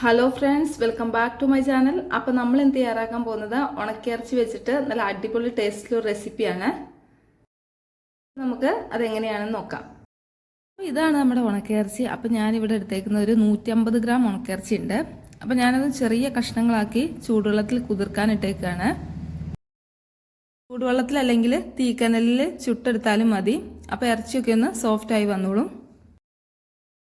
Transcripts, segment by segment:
Hello friends welcome back to my channel അപ്പോൾ നമ്മൾ എന്ത് തയ്യാറാക്കാൻ പോകുന്നത്? ഉണക്കിയിറച്ചി വെച്ചിട്ട് നല്ല അടിപൊളി ടേസ്റ്റിലൊരു റെസിപ്പിയാണ് നമുക്ക് അതെങ്ങനെയാണെന്ന് നോക്കാം. ഇതാണ് നമ്മുടെ ഉണക്കിയിറച്ചി. അപ്പോൾ ഞാനിവിടെ എടുത്തേക്കുന്ന ഒരു നൂറ്റമ്പത് ഗ്രാം ഉണക്കിയറച്ചി ഉണ്ട്. അപ്പോൾ ഞാനത് ചെറിയ കഷ്ണങ്ങളാക്കി ചൂടുവെള്ളത്തിൽ കുതിർക്കാൻ ഇട്ടേക്കാണ്. ചൂടുവെള്ളത്തിൽ അല്ലെങ്കിൽ തീക്കനലിൽ ചുട്ടെടുത്താലും മതി. അപ്പോൾ ഇറച്ചിയൊക്കെ ഒന്ന് സോഫ്റ്റായി വന്നോളും.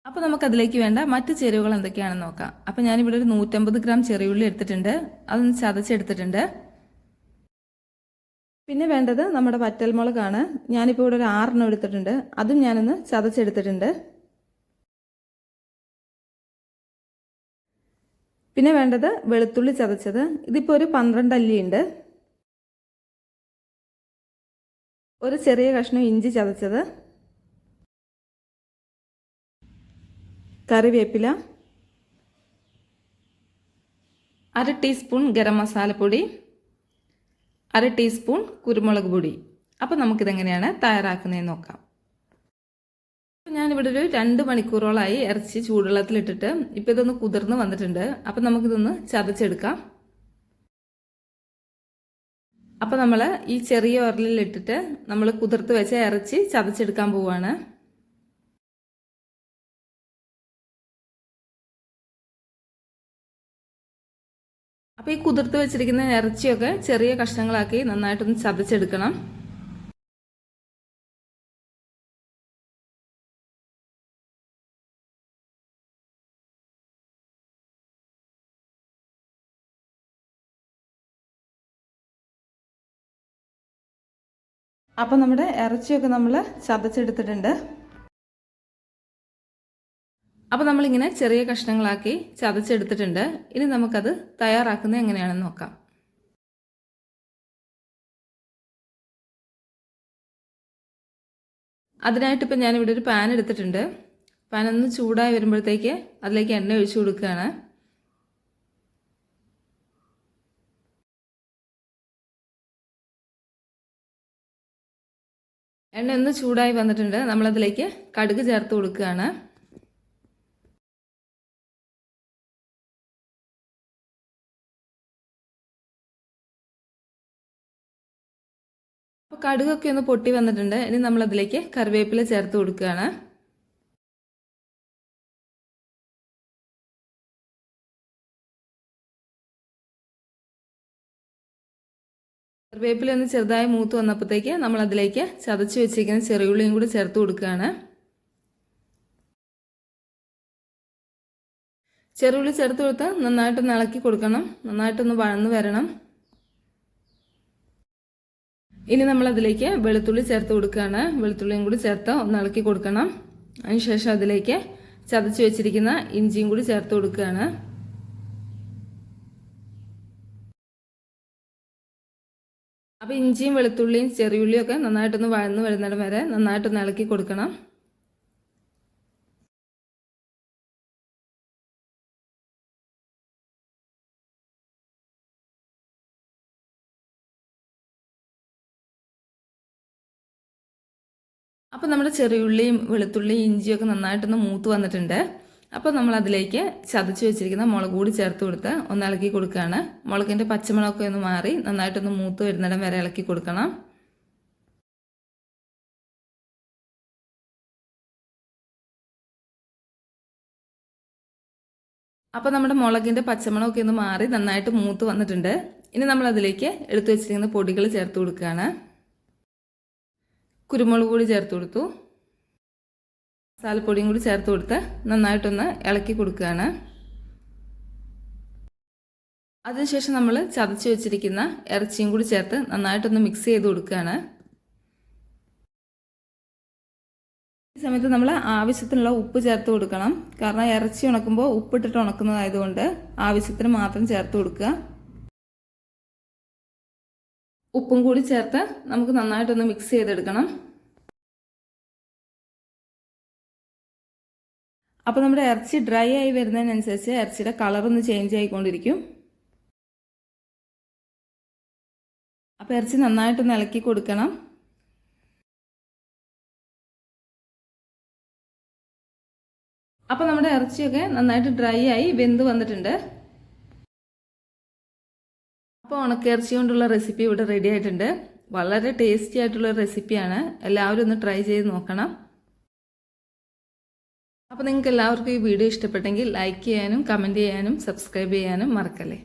അപ്പോൾ നമുക്ക് അതിലേക്ക് വേണ്ട മറ്റ് ചേരുവകൾ എന്തൊക്കെയാണെന്ന് നോക്കാം. അപ്പോൾ ഞാനിവിടെ ഒരു നൂറ്റമ്പത് ഗ്രാം ചെറിയുള്ളി എടുത്തിട്ടുണ്ട്. അതൊന്ന് ചതച്ചെടുത്തിട്ടുണ്ട്. പിന്നെ വേണ്ടത് നമ്മുടെ വറ്റൽമുളകാണ്. ഞാനിപ്പോൾ ഇവിടെ ഒരു ആറെണ്ണം എടുത്തിട്ടുണ്ട്. അതും ഞാനൊന്ന് ചതച്ചെടുത്തിട്ടുണ്ട്. പിന്നെ വേണ്ടത് വെളുത്തുള്ളി ചതച്ചത്. ഇതിപ്പോൾ ഒരു പന്ത്രണ്ട് അല്ലിയുണ്ട് ഒരു ചെറിയ കഷ്ണം ഇഞ്ചി ചതച്ചത്. കറിവേപ്പില. അര ടീസ്പൂൺ ഗരം മസാലപ്പൊടി അര ടീസ്പൂൺ കുരുമുളക് പൊടി. അപ്പോൾ നമുക്കിതെങ്ങനെയാണ് തയ്യാറാക്കുന്നതെന്ന് നോക്കാം. ഞാനിവിടെ ഒരു രണ്ട് മണിക്കൂറോളമായി ഇറച്ചി ചൂടുവെള്ളത്തിലിട്ടിട്ട് ഇപ്പോൾ ഇതൊന്ന് കുതിർന്ന് വന്നിട്ടുണ്ട്. അപ്പം നമുക്കിതൊന്ന് ചതച്ചെടുക്കാം. അപ്പം നമ്മൾ ഈ ചെറിയ ഉരലിലിട്ടിട്ട് നമ്മൾ കുതിർത്ത് വെച്ച ഇറച്ചി ചതച്ചെടുക്കാൻ പോവുകയാണ് അപ്പോൾ ഈ കുതിർത്ത് വെച്ചിരിക്കുന്ന ഇറച്ചിയൊക്കെ ചെറിയ കഷ്ണങ്ങളാക്കി നന്നായിട്ടൊന്ന് ചതച്ചെടുക്കണം. അപ്പോൾ നമ്മുടെ ഇറച്ചിയൊക്കെ നമ്മൾ ചതച്ചെടുത്തിട്ടുണ്ട്. അപ്പോൾ നമ്മളിങ്ങനെ ചെറിയ കഷ്ണങ്ങളാക്കി ചതച്ചെടുത്തിട്ടുണ്ട്. ഇനി നമുക്കത് തയ്യാറാക്കുന്നത് എങ്ങനെയാണെന്ന് നോക്കാം. അതിനായിട്ട് ഇപ്പം ഞാനിവിടെ ഒരു പാൻ എടുത്തിട്ടുണ്ട്. പാൻ ഒന്ന് ചൂടായി വരുമ്പോഴത്തേക്ക് അതിലേക്ക് എണ്ണ ഒഴിച്ചു കൊടുക്കുകയാണ്. എണ്ണ ഒന്ന് ചൂടായി വന്നിട്ടുണ്ട്. നമ്മളതിലേക്ക് കടുക് ചേർത്ത് കൊടുക്കുകയാണ്. അപ്പോൾ കടുകൊക്കെ ഒന്ന് പൊട്ടി വന്നിട്ടുണ്ട്. ഇനി നമ്മളതിലേക്ക് കറിവേപ്പില ചേർത്ത് കൊടുക്കുകയാണ്. കറിവേപ്പില ഒന്ന് ചെറുതായി മൂത്ത് വന്നപ്പോഴത്തേക്ക് നമ്മൾ അതിലേക്ക് ചതച്ച് വെച്ചിരിക്കുന്ന ചെറിയുള്ളിയും കൂടി ചേർത്ത് കൊടുക്കുകയാണ്. ചെറുള്ളി ചേർത്ത് കൊടുത്ത് നന്നായിട്ടൊന്ന് ഇളക്കി കൊടുക്കണം. നന്നായിട്ടൊന്ന് വഴന്ന് വരണം. ഇനി നമ്മൾ അതിലേക്ക് വെളുത്തുള്ളി ചേർത്ത് കൊടുക്കുകയാണ്. വെളുത്തുള്ളിയും കൂടി ചേർത്ത് ഒന്ന് ഇളക്കി കൊടുക്കണം. അതിനുശേഷം അതിലേക്ക് ചതച്ച് വെച്ചിരിക്കുന്ന ഇഞ്ചിയും കൂടി ചേർത്ത് കൊടുക്കുകയാണ്. അപ്പോൾ ഇഞ്ചിയും വെളുത്തുള്ളിയും ചെറിയുള്ളിയും ഒക്കെ നന്നായിട്ടൊന്ന് വഴന്ന് വരുന്നിടം വരെ നന്നായിട്ടൊന്ന് ഇളക്കി കൊടുക്കണം. അപ്പോൾ നമ്മുടെ ചെറിയുള്ളിയും വെളുത്തുള്ളിയും ഇഞ്ചിയൊക്കെ നന്നായിട്ടൊന്ന് മൂത്ത് വന്നിട്ടുണ്ട്. അപ്പോൾ നമ്മൾ അതിലേക്ക് ചതച്ച് വെച്ചിരിക്കുന്ന മുളക് കൂടി ചേർത്ത് കൊടുത്ത് ഒന്ന് ഇളക്കി കൊടുക്കുകയാണ് മുളകിന്റെ പച്ചമുളകൊക്കെ ഒന്ന് മാറി നന്നായിട്ടൊന്ന് മൂത്ത് വരുന്നിടം വരെ ഇളക്കി കൊടുക്കണം. അപ്പോൾ നമ്മുടെ മുളകിന്റെ പച്ചമുളകൊക്കെ ഒന്ന് മാറി നന്നായിട്ട് മൂത്ത് വന്നിട്ടുണ്ട്. ഇനി നമ്മൾ അതിലേക്ക് എടുത്തു വെച്ചിരിക്കുന്ന പൊടികൾ ചേർത്ത് കൊടുക്കുകയാണ് കുരുമുളക് കൂടി ചേർത്ത് കൊടുത്തു. മസാലപ്പൊടിയും കൂടി ചേർത്ത് കൊടുത്ത് നന്നായിട്ടൊന്ന് ഇളക്കി കൊടുക്കുകയാണ്. അതിനുശേഷം നമ്മൾ ചതച്ച് വെച്ചിരിക്കുന്ന ഇറച്ചിയും കൂടി ചേർത്ത് നന്നായിട്ടൊന്ന് മിക്സ് ചെയ്ത് കൊടുക്കുകയാണ്. ഈ സമയത്ത് നമ്മൾ ആവശ്യത്തിനുള്ള ഉപ്പ് ചേർത്ത് കൊടുക്കണം. കാരണം ഇറച്ചി ഉണക്കുമ്പോൾ ഉപ്പിട്ടിട്ട് ഉണക്കുന്നതായതുകൊണ്ട് ആവശ്യത്തിന് മാത്രം ചേർത്ത് കൊടുക്കുക. ഉപ്പും കൂടി ചേർത്ത് നമുക്ക് നന്നായിട്ടൊന്ന് മിക്സ് ചെയ്തെടുക്കണം. അപ്പോൾ നമ്മുടെ ഇറച്ചി ഡ്രൈ ആയി വരുന്നതിനനുസരിച്ച് ഇറച്ചിയുടെ കളറൊന്ന് ചേഞ്ച് ആയിക്കൊണ്ടിരിക്കും. അപ്പോൾ ഇറച്ചി നന്നായിട്ട് ഇളക്കി കൊടുക്കണം. അപ്പോൾ നമ്മുടെ ഇറച്ചിയൊക്കെ നന്നായിട്ട് ഡ്രൈ ആയി വെന്ത് വന്നിട്ടുണ്ട്. അപ്പോൾ ഉണക്കിറച്ചി കൊണ്ടുള്ള റെസിപ്പി ഇവിടെ റെഡി ആയിട്ടുണ്ട്. വളരെ ടേസ്റ്റി ആയിട്ടുള്ള റെസിപ്പിയാണ് എല്ലാവരും ഒന്ന് ട്രൈ ചെയ്ത് നോക്കണം. അപ്പോൾ നിങ്ങൾക്ക് എല്ലാവർക്കും ഈ വീഡിയോ ഇഷ്ടപ്പെട്ടെങ്കിൽ ലൈക്ക് ചെയ്യാനും കമന്റ് ചെയ്യാനും സബ്സ്ക്രൈബ് ചെയ്യാനും മറക്കല്ലേ?